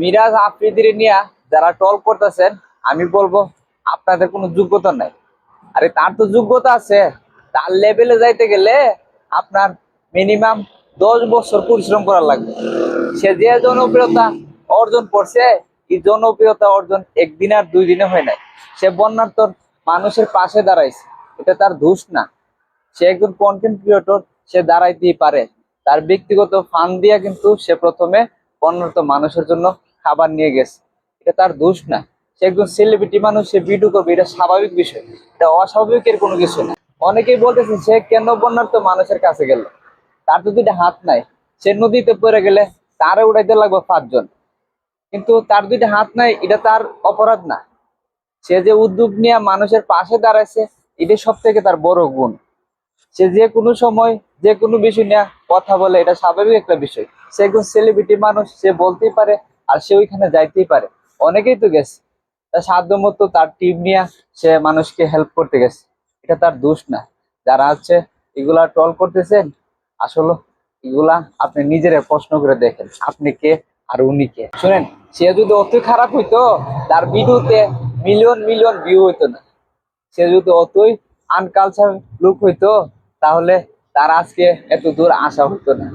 মিরাজ আফ্রিদির নিয়ে যারা টল করতেছেন, আমি বলব আপনাদের কোনো যোগ্যতা নাই। আরে তার তো যোগ্যতা আছে। তার লেভেলে যাইতে গেলে আপনার মিনিমাম দশ বছর পরিশ্রম করা লাগবে। সে যে জনপ্রিয়তা অর্জন করছে, এই জনপ্রিয়তা অর্জন একদিন আর দুই দিনে হয় নাই। সে বন্যার্থর মানুষের পাশে দাঁড়াইছে। এটা তার দোষ না। সে একজন কন্টেন্ট ক্রিয়েটর সে দাঁড়াইতেই পারে। তার ব্যক্তিগত ফান্ড দিয়া কিন্তু সে প্রথমে বন্যার্থ মানুষের জন্য খাবার নিয়ে গেছে। এটা তার দোষ না। সে একজন সেলিব্রিটি মানুষ, সে ভিডিও করবে, এটা স্বাভাবিক বিষয়। এটা অস্বাভাবিকের কোনো কিছু না। অনেকেই বলতেছে সে কেন বন্যার্থ মানুষের কাছে গেল? তার তো দুইটা হাত নাই। সে নদীতে পড়ে গেলে তারে উড়াইতে লাগবে পাঁচজন। কিন্তু তার দুইটা হাত নাই, এটা তার অপরাধ না। সে যে উদ্যোগ নিয়ে মানুষের পাশে দাঁড়াইছে এটা সব থেকে তার বড় গুণ। সে যে কোনো সময় যে কোনো বিষয় নিয়ে কথা বলে এটা স্বাভাবিক একটা বিষয়। সে একজন সেলিব্রিটি মানুষ, সে বলতেই পারে আর সে ওইখানে যাইতেই পারে। অনেকেই তো গেছে। তার সাধ্য মতো তার টিম নিয়ে সে মানুষকে হেল্প করতে গেছে। এটা তার দোষ না। যারা আছে, এগুলা টল করতেছেন, আসলে এগুলা আপনি নিজেরা প্রশ্ন করে দেখেন, আপনি কে আর উনি কে? শুনেন, সে যদি অতই খারাপ হইতো, তার ভিডিওতে মিলিয়ন মিলিয়ন ভিউ হইতো না। সে যদি অতই আনকালচার লুক হইতো, তাহলে তার আজকে এত দূর আসা হতো না।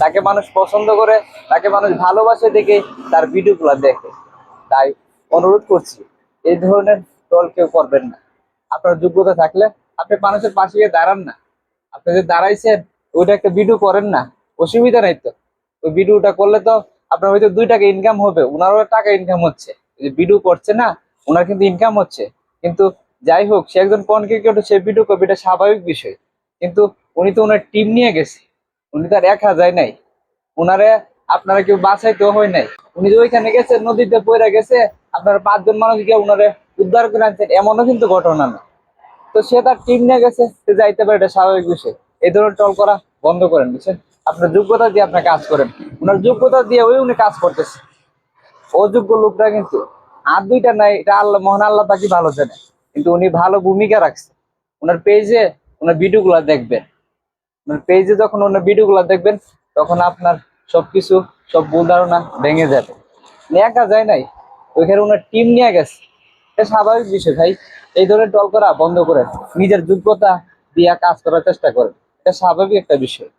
তাকে মানুষ পছন্দ করে, তাকে মানুষ ভালোবাসে দেখে তার ভিডিওগুলো দেখে। তাই অনুরোধ করছি, এই ধরনের টল কেউ করবেন না। আপনার যোগ্যতা থাকলে আপনি মানুষের পাশে গিয়ে দাঁড়ান না। আপনি যে দাঁড়াইছেন, ওইটা একটা ভিডিও করেন না। অসুবিধা নাই তো। ওই ভিডিওটা করলে তো আপনার হয়তো দুই টাকা ইনকাম হবে, ওনারও টাকা ইনকাম হচ্ছে। যে ভিডিও করছে না, ওনার কিন্তু ইনকাম হচ্ছে। কিন্তু যাই হোক, সে একজন কনক্রিট সে ভিডিও করবে, এটা স্বাভাবিক বিষয়। কিন্তু উনি তো ওনার টিম নিয়ে গেছে। উনি তার একা যায় নাই। ওনারে আপনারা কেউ বাঁচাইতেও হয় নাই। উনি যে ওইখানে গেছে, নদীতে পড়ে গেছে, আপনারা পাঁচজন মানুষ গিয়ে উনারে উদ্ধার করে আনছেন, এমনও কিন্তু ঘটনা না। তো সে তার টিম নিয়ে গেছে, সে যাইতে পারে, এটা স্বাভাবিক বিষয়। এই ধরনের টল করা বন্ধ করেন, বুঝছেন? আপনার যোগ্যতা দিয়ে আপনি কাজ করেন। ওনার যোগ্যতা দিয়ে ওই উনি কাজ করতেছে। অযোগ্য লোকটা কিন্তু আর দুইটা নাই, এটা আল্লাহ, মহান আল্লাহ পাকি ভালো জানে। কিন্তু উনি ভালো ভূমিকা রাখছে। ওনার পেজে ওনার ভিডিওগুলো দেখবেন। ওনার পেজে যখন ওনার ভিডিওগুলো দেখবেন, তখন আপনার সবকিছু, সব ভুল ধারণা ভেঙে যাবে। একা যায় নাই। ওইখানে ওনার টিম নিয়ে গেছে। এটা স্বাভাবিক বিষয় ভাই। এই ধরনের টল করা বন্ধ করে নিজের যোগ্যতা দিয়ে কাজ করার চেষ্টা করেন। এটা স্বাভাবিক একটা বিষয়।